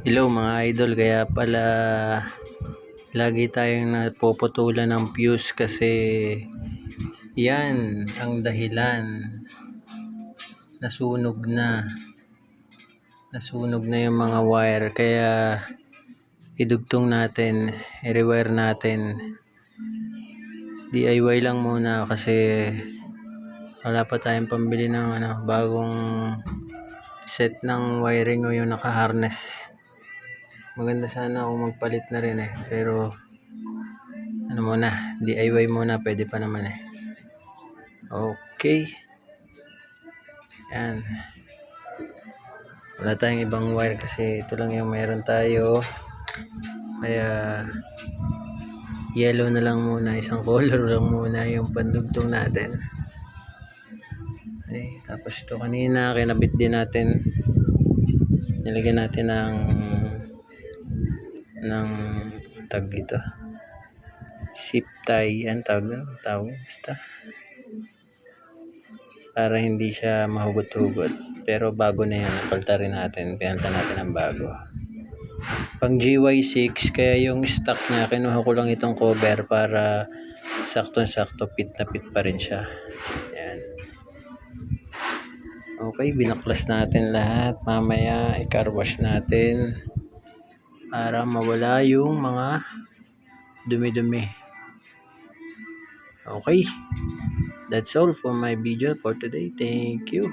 Hello mga idol, kaya pala lagi tayong napuputulan ng fuse kasi yan ang dahilan. Nasunog na. Nasunog na yung mga wire kaya idugtong natin, i-rewire natin. DIY lang muna kasi wala pa tayong pambili ng ano, bagong set ng wiring o yung naka-harness. Maganda sana kung magpalit na rin eh. Pero ano muna, DIY muna pwede pa naman eh. Okay. Yan. Wala tayong ibang wire kasi ito lang yung meron tayo. Kaya yellow na lang muna, isang color lang muna yung pandugtong natin. Okay, tapos ito kanina, kinabit din natin. Nilagyan natin ng ng tag dito. Zip tie, yan tawag doon, tawag basta. Para hindi siya mahugot-hugot. Pero bago na yan, napalta rin natin, pinalta natin ng bago. Pang GY6, kaya yung stock niya, kinuha ko lang itong cover para sakto-sakto, fit na fit pa rin siya. Yan. Okay, binaklas natin lahat. Mamaya, i-car wash natin para mawala yung mga dumi-dumi. Okay. That's all for my video for today. Thank you.